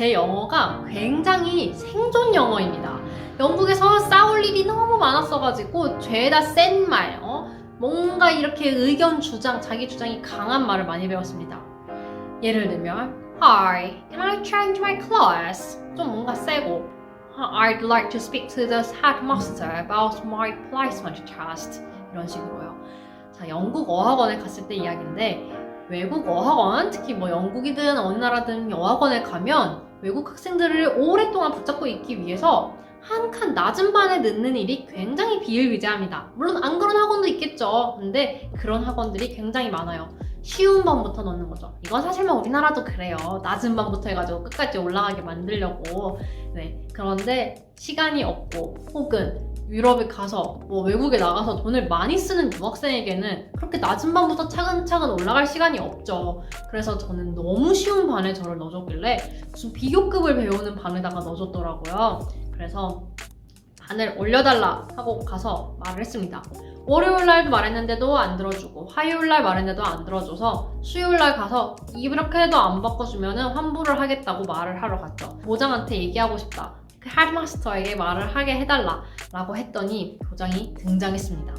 제 영어가 굉장히 생존 영어입니다. 영국에서 싸울 일이 너무 많았어가지고 죄다 센 말, 어? 뭔가 이렇게 의견 주장, 자기 주장이 강한 말을 많이 배웠습니다. 예를 들면 Hi, can I change my class? 좀 뭔가 세고 I'd like to speak to the headmaster about my placement test 이런 식으로요. 자, 영국 어학원에 갔을 때 이야기인데 외국 어학원, 특히 뭐 영국이든 어느 나라든 어학원에 가면 외국 학생들을 오랫동안 붙잡고 있기 위해서 한 칸 낮은 반에 넣는 일이 굉장히 비일비재합니다. 물론 안 그런 학원도 있겠죠. 근데 그런 학원들이 굉장히 많아요. 쉬운 반부터 넣는 거죠. 이건 사실 뭐 우리나라도 그래요. 낮은 반부터 해가지고 끝까지 올라가게 만들려고. 네. 그런데 시간이 없고 혹은 유럽에 가서 뭐 외국에 나가서 돈을 많이 쓰는 유학생에게는 그렇게 낮은 반부터 차근차근 올라갈 시간이 없죠. 그래서 저는 너무 쉬운 반에 저를 넣어줬길래 무슨 비교급을 배우는 반에다가 넣어줬더라고요. 그래서 반을 올려달라 하고 가서 말을 했습니다. 월요일 날도 말했는데도 안 들어주고 화요일 날 말했는데도 안 들어줘서 수요일 날 가서 이렇게 해도 안 바꿔주면 환불을 하겠다고 말을 하러 갔죠. 모장한테 얘기하고 싶다. 그 헤드마스터에게 말을 하게 해달라 라고 했더니 교장이 등장했습니다.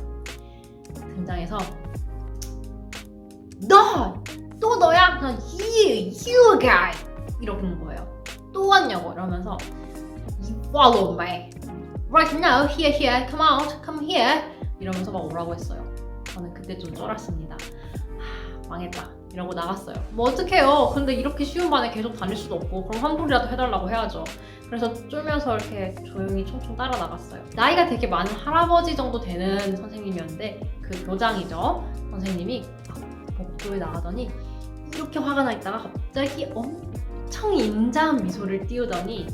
등장해서 너! 또 너야? 난 you, you guy! 이러는 거예요. 또 왔냐고 이러면서 you follow me. Right now, here, here, come out, come here. 이러면서 막 오라고 했어요. 저는 그때 좀 쫄았습니다. 하, 망했다. 이러고 나갔어요. 뭐 어떡해요. 근데 이렇게 쉬운 반에 계속 다닐 수도 없고 그럼 환불이라도 해달라고 해야죠. 그래서 쫄면서 이렇게 조용히 총총 따라 나갔어요. 나이가 되게 많은 할아버지 정도 되는 선생님이었는데 그 교장이죠. 선생님이 막 복도에 나가더니 이렇게 화가 나 있다가 갑자기 엄청 인자한 미소를 띄우더니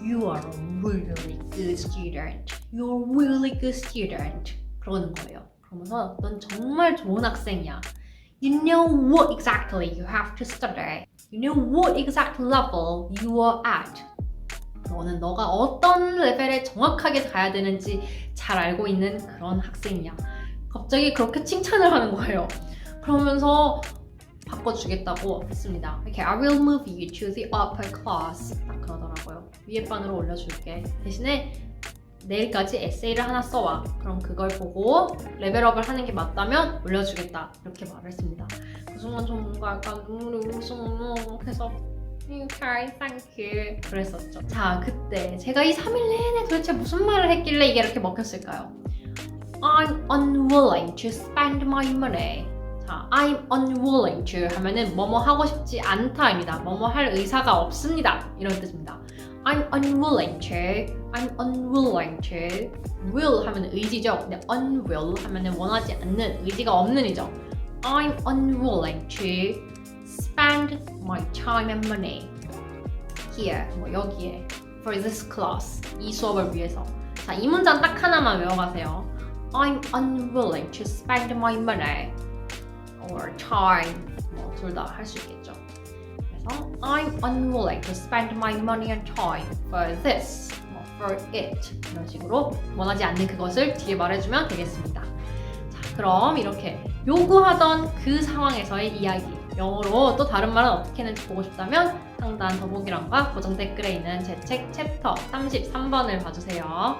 You are a really good student. You're really good student. 그러는 거예요. 그러면서 넌 정말 좋은 학생이야. You know what exactly you have to study. You know what exact level you are at. 너는 너가 어떤 레벨에 정확하게 가야 되는지 잘 알고 있는 그런 학생이야. 갑자기 그렇게 칭찬을 하는 거예요. 그러면서 바꿔주겠다고 했습니다. 이렇게 I will move you to the upper class. 위에 반으로 올려줄게. 대신에 내일까지 에세이를 하나 써와. 그럼 그걸 보고 레벨업을 하는 게 맞다면 올려주겠다. 이렇게 말을 했습니다. 그 순간 좀 뭔가 약간 눈물이 우성우성해서 Okay, thank you. 그랬었죠. 자, 그때 제가 이 3일 내내 도대체 무슨 말을 했길래 이게 이렇게 먹혔을까요? I'm unwilling to spend my money. 자, I'm unwilling to 하면은 뭐뭐 하고 싶지 않다입니다. 뭐뭐 할 의사가 없습니다. 이런 뜻입니다. I'm unwilling to. I'm unwilling to. will 하면 의지죠. 근데 unwill 하면은 원하지 않는 의지가 없는이죠. I'm unwilling to spend my time and money here 뭐 여기에 for this class 이 수업을 위해서. 자, 이 문장 딱 하나만 외워가세요. I'm unwilling to spend my money or time 뭐 둘 다 할 수 있겠죠. 그래서 I'm unwilling to spend my money and time for this, 뭐 for it 이런 식으로 원하지 않는 그것을 뒤에 말해주면 되겠습니다. 자, 그럼 이렇게 요구하던 그 상황에서의 이야기 영어로 또 다른 말은 어떻게 했는지 보고 싶다면 상단 더보기란과 고정 댓글에 있는 제 책 챕터 33번을 봐주세요.